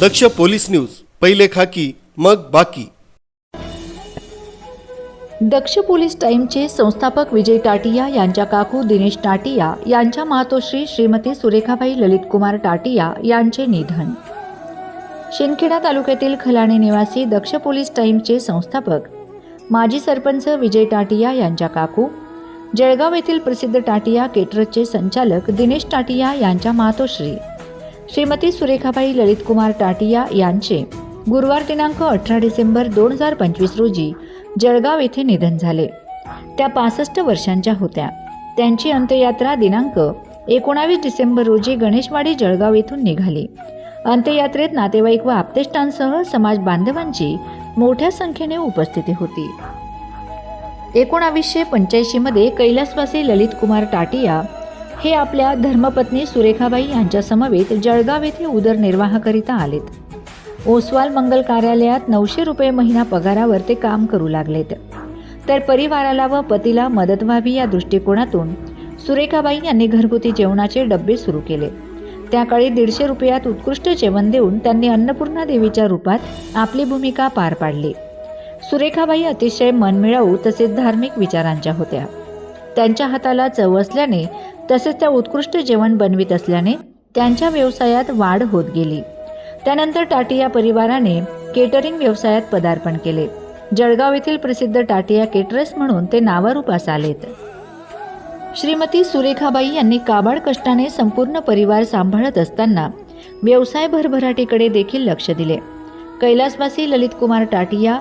दक्ष police news पहिले खाकी मग बाकी. दक्ष पोलीस टाईमचे संस्थापक विजय टाटिया यांच्या काकू दिनेश टाटिया यांच्या मातोश्री श्रीमती सुरेखाबाई ललितकुमार टाटिया यांचे निधन. शिंदखेडा तालुक्यातील खलाणे निवासी दक्ष पोलीस टाईमचे संस्थापक माजी सरपंच विजय टाटिया यांच्या काकू जळगाव येथील प्रसिद्ध टाटिया केटरसचे संचालक दिनेश टाटिया यांच्या मातोश्री श्रीमती सुरेखाबाई ललितकुमार टाटिया यांचे गुरुवार दिनांक अठरा डिसेंबर दोन हजार पंचवीस रोजी जळगाव येथे निधन झाले. त्या पासष्ट वर्षांच्या होत्या. त्यांची अंत्ययात्रा दिनांक एकोणावीस डिसेंबर रोजी गणेशवाडी जळगाव येथून निघाली. अंत्ययात्रेत नातेवाईक व आप्तेष्टांसह समाज बांधवांची मोठ्या संख्येने उपस्थिती होती. एकोणावीसशे पंच्याऐंशीमध्ये कैलासवासी ललितकुमार टाटिया हे आपल्या धर्मपत्नी सुरेखाबाई यांच्यासमवेत जळगाव येथे उदरनिर्वाहाकरिता आलेत. ओसवाल मंगल कार्यालयात नऊशे रुपये महिना पगारावर ते काम करू लागलेत. तर परिवाराला व पतीला मदत व्हावी या दृष्टिकोनातून सुरेखाबाई यांनी घरगुती जेवणाचे डबे सुरू केले. त्याकाळी दीडशे रुपयात उत्कृष्ट जेवण देऊन त्यांनी अन्नपूर्णा देवीच्या रूपात आपली भूमिका पार पाडली. सुरेखाबाई अतिशय मनमिळाऊ तसेच धार्मिक विचारांच्या होत्या. त्यांच्या हाताला चव असल्याने तसेच त्या उत्कृष्ट जेवण बनवित असल्याने त्यांच्या व्यवसायात वाढ होत गेली. त्यानंतर टाटिया परिवाराने केटरिंग व्यवसायात पदार्पण केले. जळगाव येथील प्रसिद्ध टाटिया केटरस म्हणून ते नावारूपास आलेत श्रीमती सुरेखाबाई यांनी काबाड कष्टाने संपूर्ण परिवार सांभाळत असताना व्यवसाय भरभराटीकडे देखील लक्ष दिले. कैलासवासी ललितकुमार टाटिया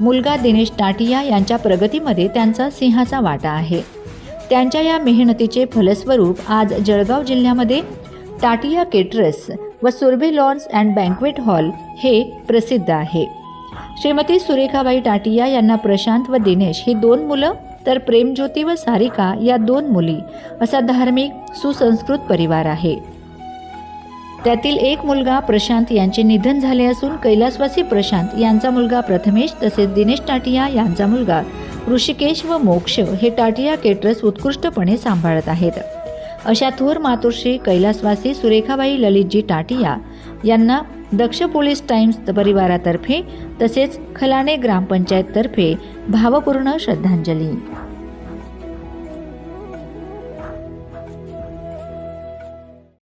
मुलगा दिनेश टाटिया यांच्या प्रगतीमध्ये त्यांचा सिंहाचा वाटा आहे. त्यांच्या या मेहनतीचे फलस्वरूप आज जळगाव जिल्ह्यामध्ये टाटिया केटरस व Surbhe lawns and banquet hall हे प्रसिद्ध आहे. श्रीमती सुरेखाबाई टाटिया यांना प्रशांत व दिनेश ही दोन मुलं तर प्रेमज्योती व सारिका या दोन मुली असा धार्मिक सुसंस्कृत परिवार आहे. त्यातील एक मुलगा प्रशांत यांचे निधन झाले असून कैलासवासी प्रशांत यांचा मुलगा प्रथमेश तसेच दिनेश टाटिया यांचा मुलगा ऋषिकेश व मोक्ष हे टाटिया केटरस उत्कृष्टपणे सांभाळत आहेत. अशा थोर मातोश्री कैलासवासी सुरेखाबाई ललितजी टाटिया यांना दक्ष पोलीस टाइम्स परिवारातर्फे तसेच खलाणे ग्रामपंचायततर्फे भावपूर्ण श्रद्धांजली.